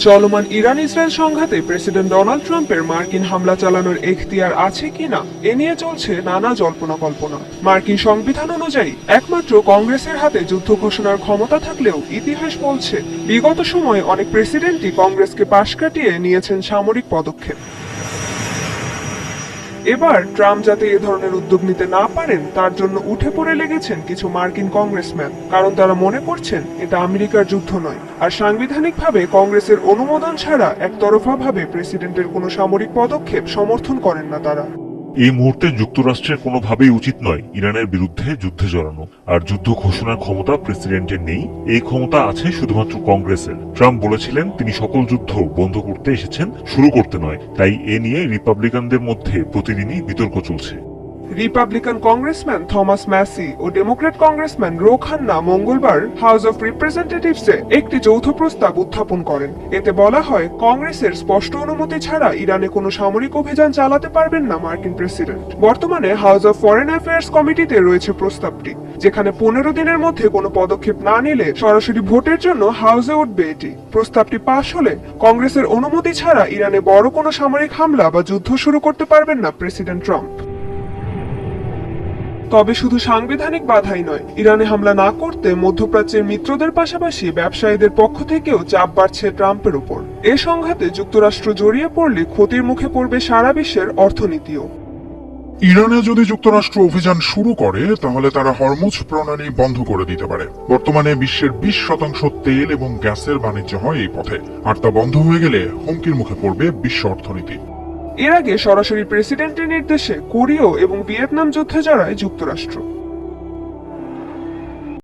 চলমান Iran Israel সংঘাতে president Donald ট্রাম্পের মার্কিন হামলা চালানোর এখতিয়ার আছে কিনা এ নিয়ে চলছে নানা জল্পনা কল্পনা মার্কিন সংবিধান অনুযায়ী, একমাত্র কংগ্রেসের হাতে যুদ্ধ ঘোষণার ক্ষমতা থাকলেও ইতিহাস বলছে, বিগত সময়ে অনেক প্রেসিডেন্টই কংগ্রেসকে পাশ কাটিয়ে নিয়েছেন সামরিক পদক্ষেপ। এবার ট্রাম্প যাতে এ ধরনের উদ্যোগ নিতে না পারেন, তার জন্য উঠে পড়ে লেগেছেন কিছু মার্কিন কংগ্রেসম্যান। কারণ তারা মনে করছেন, এটা আমেরিকার যুদ্ধ নয়। আর সাংবিধানিকভাবে কংগ্রেসের অনুমোদন ছাড়া একতরফাভাবে প্রেসিডেন্টের কোনো সামরিক পদক্ষেপ সমর্থন করেন না তারা। এই মুহূর্তে যুক্তরাষ্ট্রের কোনোভাবেই উচিত নয় ইরানের বিরুদ্ধে যুদ্ধে জড়ানো। আর যুদ্ধ ঘোষণার ক্ষমতা প্রেসিডেন্টের নেই। এই ক্ষমতা আছে শুধুমাত্র কংগ্রেসের। ট্রাম্প বলেছিলেন, তিনি সকল যুদ্ধ বন্ধ করতে এসেছেন, শুরু করতে নয়। তাই এ নিয়ে রিপাবলিকানদের মধ্যে প্রতিদিনই বিতর্ক চলছে। রিপাবলিকান কংগ্রেসম্যান থমাস ম্যাসি ও ডেমোক্র্যাট কংগ্রেসম্যান রো খান্না মঙ্গলবার হাউস অফ রিপ্রেজেন্টেটিভসে একটি যৌথ প্রস্তাব উত্থাপন করেন। এতে বলা হয়, কংগ্রেসের স্পষ্ট অনুমতি ছাড়া ইরানে কোনো সামরিক অভিযান চালাতে পারবেন না মার্কিন প্রেসিডেন্ট। বর্তমানে হাউস অফ ফরেন অ্যাফেয়ার্স কমিটিতে রয়েছে প্রস্তাবটি, যেখানে পনেরো দিনের মধ্যে কোনো পদক্ষেপ না নিলে সরাসরি ভোটের জন্য হাউসে উঠবে এটি। প্রস্তাবটি পাশ হলে কংগ্রেসের অনুমতি ছাড়া ইরানে বড় কোনো সামরিক হামলা বা যুদ্ধ শুরু করতে পারবেন না প্রেসিডেন্ট ট্রাম্প। তবে শুধু সাংবিধানিক বাধাই নয়, ইরানে হামলা না করতে মধ্যপ্রাচ্যের মিত্রদের পাশাপাশি ব্যবসায়ীদের পক্ষ থেকেও চাপ বাড়ছে ট্রাম্পের উপর। এ সংঘাতে যুক্তরাষ্ট্র জড়িয়ে পড়লে ক্ষতির মুখে পড়বে সারা বিশ্বের অর্থনীতিও। ইরানে যদি যুক্তরাষ্ট্র অভিযান শুরু করে, তাহলে তারা হরমুজ প্রণালী বন্ধ করে দিতে পারে। বর্তমানে বিশ্বের বিশ শতাংশ তেল এবং গ্যাসের বাণিজ্য হয় এই পথে, আর তা বন্ধ হয়ে গেলে হুমকির মুখে পড়বে বিশ্ব অর্থনীতি। এর আগে সরাসরি প্রেসিডেন্টের নির্দেশে কোরীয় এবং ভিয়েতনাম যুদ্ধে জড়ায় যুক্তরাষ্ট্র।